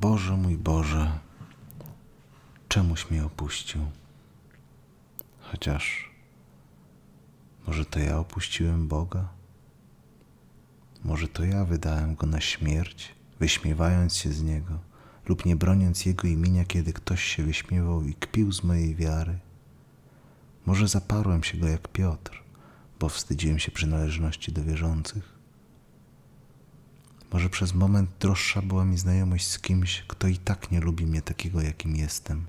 Boże mój Boże, czemuś mnie opuścił? Chociaż może to ja opuściłem Boga? Może to ja wydałem go na śmierć, wyśmiewając się z niego, lub nie broniąc jego imienia, kiedy ktoś się wyśmiewał i kpił z mojej wiary? Może zaparłem się go jak Piotr, bo wstydziłem się przynależności do wierzących? Może przez moment droższa była mi znajomość z kimś, kto i tak nie lubi mnie takiego, jakim jestem,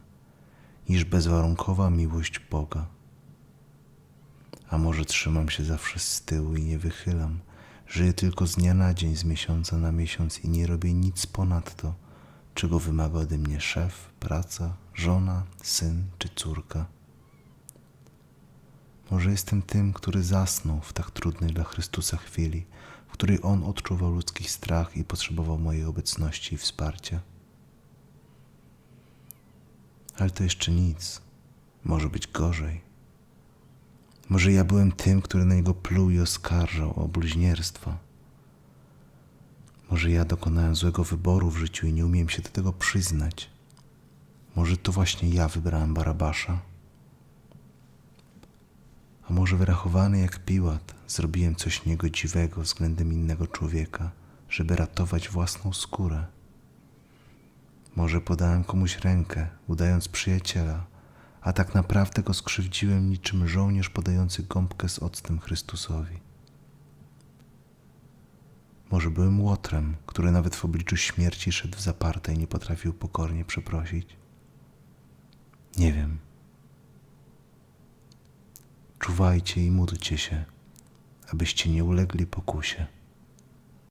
niż bezwarunkowa miłość Boga. A może trzymam się zawsze z tyłu i nie wychylam, żyję tylko z dnia na dzień, z miesiąca na miesiąc i nie robię nic ponadto, czego wymaga ode mnie szef, praca, żona, syn czy córka. Może jestem tym, który zasnął w tak trudnej dla Chrystusa chwili, której On odczuwał ludzki strach i potrzebował mojej obecności i wsparcia. Ale to jeszcze nic. Może być gorzej. Może ja byłem tym, który na niego pluł i oskarżał o bluźnierstwo. Może ja dokonałem złego wyboru w życiu i nie umiem się do tego przyznać. Może to właśnie ja wybrałem Barabasza. A może wyrachowany jak Piłat, zrobiłem coś niegodziwego względem innego człowieka, żeby ratować własną skórę. Może podałem komuś rękę, udając przyjaciela, a tak naprawdę go skrzywdziłem niczym żołnierz podający gąbkę z octem Chrystusowi. Może byłem łotrem, który nawet w obliczu śmierci szedł w zaparte i nie potrafił pokornie przeprosić. Nie wiem. Czuwajcie i módlcie się, abyście nie ulegli pokusie.